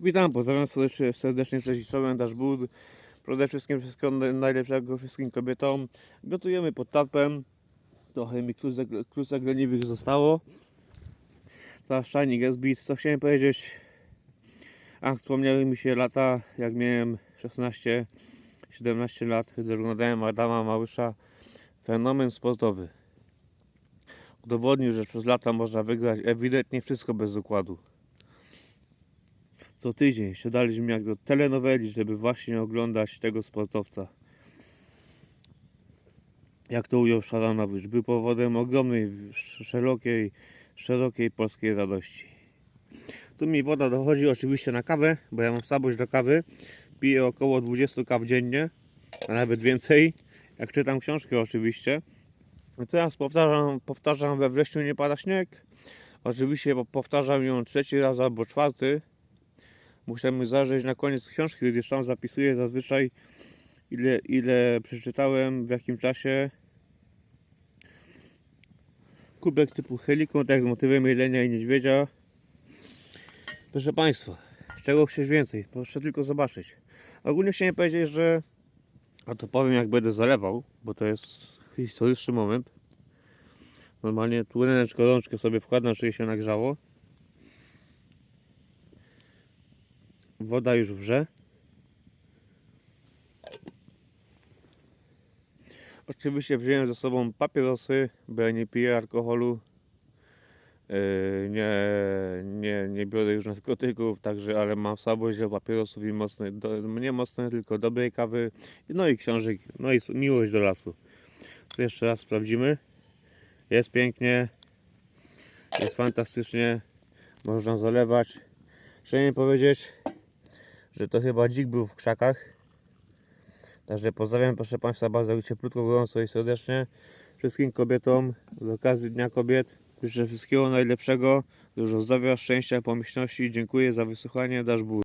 Witam, pozdrawiam serdecznie, serdecznie cześć czołem Dashboard. Przede wszystkim wszystkiego naj- najlepszego wszystkim kobietom. Gotujemy pod tarpem. Trochę mi klusek, klusek leniwych zostało. Teraz czajnik jest. Co chciałem powiedzieć? A wspomniały mi się lata, jak miałem 16-17 lat, gdy oglądałem Adama Małysza. Fenomen sportowy. Udowodnił, że przez lata można wygrać ewidentnie wszystko bez układu co tydzień siadaliśmy jak do telenoweli, żeby właśnie oglądać tego sportowca. Jak to ujął Szaranowicz, był powodem ogromnej, sz- szerokiej, szerokiej polskiej radości. Tu mi woda dochodzi oczywiście na kawę, bo ja mam słabość do kawy. Piję około 20 kaw dziennie, a nawet więcej, jak czytam książkę oczywiście. I teraz powtarzam, powtarzam we wrześniu nie pada śnieg. Oczywiście po- powtarzam ją trzeci raz albo czwarty, Musimy zajrzeć na koniec książki, gdyż tam zapisuję zazwyczaj ile, ile przeczytałem, w jakim czasie. Kubek typu helikon, tak z motywem jelenia i niedźwiedzia. Proszę Państwa, czego chcieć więcej? Proszę tylko zobaczyć. Ogólnie chciałem powiedzieć, że a to powiem jak będę zalewał, bo to jest historyczny moment. Normalnie tu ręczkę, rączkę sobie wkładam, żeby się nagrzało. Woda już wrze. Oczywiście wziąłem ze sobą papierosy, bo ja nie piję alkoholu. Yy, nie, nie, nie biorę już narkotyków, także, ale mam słabość do papierosów i mocnej, do, nie mocnej, tylko dobrej kawy, no i książek, no i miłość do lasu. To jeszcze raz sprawdzimy. Jest pięknie, jest fantastycznie, można zalewać. Chciałem powiedzieć, że to chyba dzik był w krzakach. Także pozdrawiam proszę Państwa bardzo cieplutko, gorąco i serdecznie wszystkim kobietom z okazji Dnia Kobiet. Życzę wszystkiego najlepszego, dużo zdrowia, szczęścia, pomyślności. Dziękuję za wysłuchanie. Dasz Bóg.